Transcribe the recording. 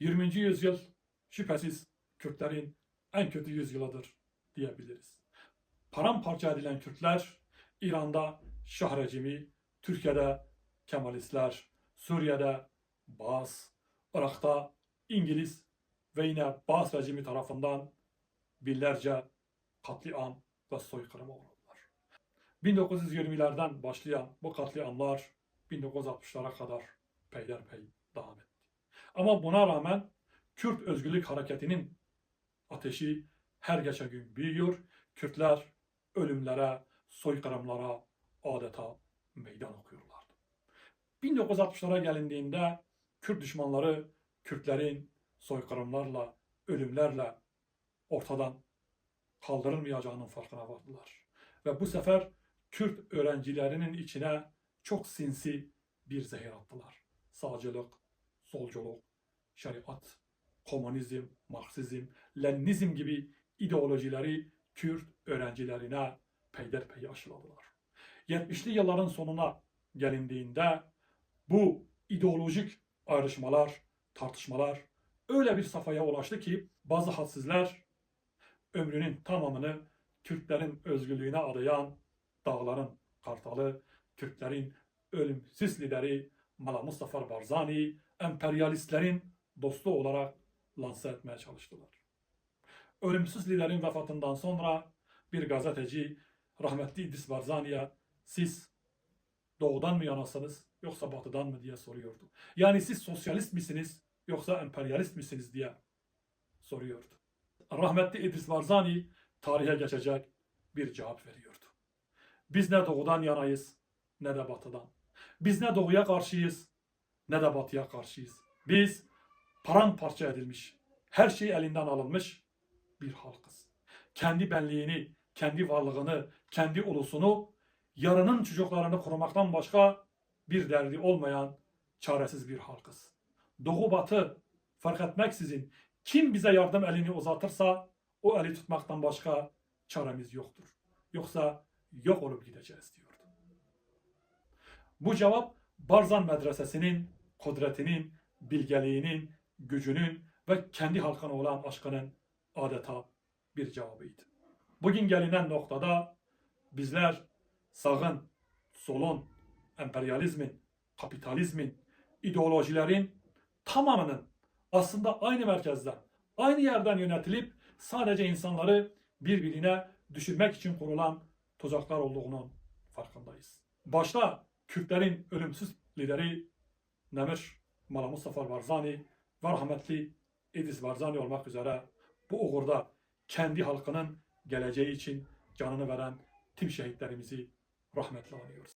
20. yüzyıl şüphesiz Kürtlerin en kötü yüzyılıdır diyebiliriz. Paramparça edilen Kürtler İran'da Şah rejimi, Türkiye'de Kemalistler, Suriye'de Baas, Irak'ta İngiliz ve yine Baas rejimi tarafından binlerce katliam ve soykırıma uğradılar. 1920'lerden başlayan bu katliamlar 1960'lara kadar peyderpey devam etti. Ama buna rağmen Kürt özgürlük hareketinin ateşi her geçen gün büyüyor. Kürtler ölümlere, soykırımlara adeta meydan okuyorlardı. 1960'lara gelindiğinde Kürt düşmanları Kürtlerin soykırımlarla, ölümlerle ortadan kaldırılmayacağının farkına vardılar. Ve bu sefer Kürt öğrencilerinin içine çok sinsi bir zehir attılar. Sağcılık, solculuk, şeriat, komünizm, Marksizm, Leninizm gibi ideolojileri Kürt öğrencilerine peyderpey aşıladılar. 70'li yılların sonuna gelindiğinde bu ideolojik ayrışmalar, tartışmalar öyle bir safhaya ulaştı ki bazı hadsizler ömrünün tamamını Kürtlerin özgürlüğüne adayan dağların kartalı, Kürtlerin ölümsüz lideri Mala Mustafa Barzani, emperyalistlerin dostu olarak lanse etmeye çalıştılar. Ölümsüz liderin vefatından sonra bir gazeteci rahmetli İdris Barzani'ye siz doğudan mı yanasınız yoksa batıdan mı diye soruyordu. Yani siz sosyalist misiniz yoksa emperyalist misiniz diye soruyordu. Rahmetli İdris Barzani tarihe geçecek bir cevap veriyordu. Biz ne doğudan yanayız ne de batıdan. Biz ne doğuya karşıyız ne de batıya karşıyız. Biz paramparça edilmiş, her şey elinden alınmış bir halkız. Kendi benliğini, kendi varlığını, kendi ulusunu, yarının çocuklarını korumaktan başka bir derdi olmayan çaresiz bir halkız. Doğu batı fark etmeksizin kim bize yardım elini uzatırsa o eli tutmaktan başka çaremiz yoktur. Yoksa yok olup gideceğiz diyordu. Bu cevap Barzan Medresesi'nin kudretinin, bilgeliğinin, gücünün ve kendi halkına olan aşkının adeta bir cevabıydı. Bugün gelinen noktada bizler sağın, solun, emperyalizmin, kapitalizmin, ideolojilerin tamamının aslında aynı merkezden, aynı yerden yönetilip sadece insanları birbirine düşürmek için kurulan tuzaklar olduğunun farkındayız. Başta Kürtlerin ölümsüz lideri Nemir Mala Mustafa Barzani ve rahmetli İdris Barzani olmak üzere bu uğurda kendi halkının geleceği için canını veren tüm şehitlerimizi rahmetle anıyoruz.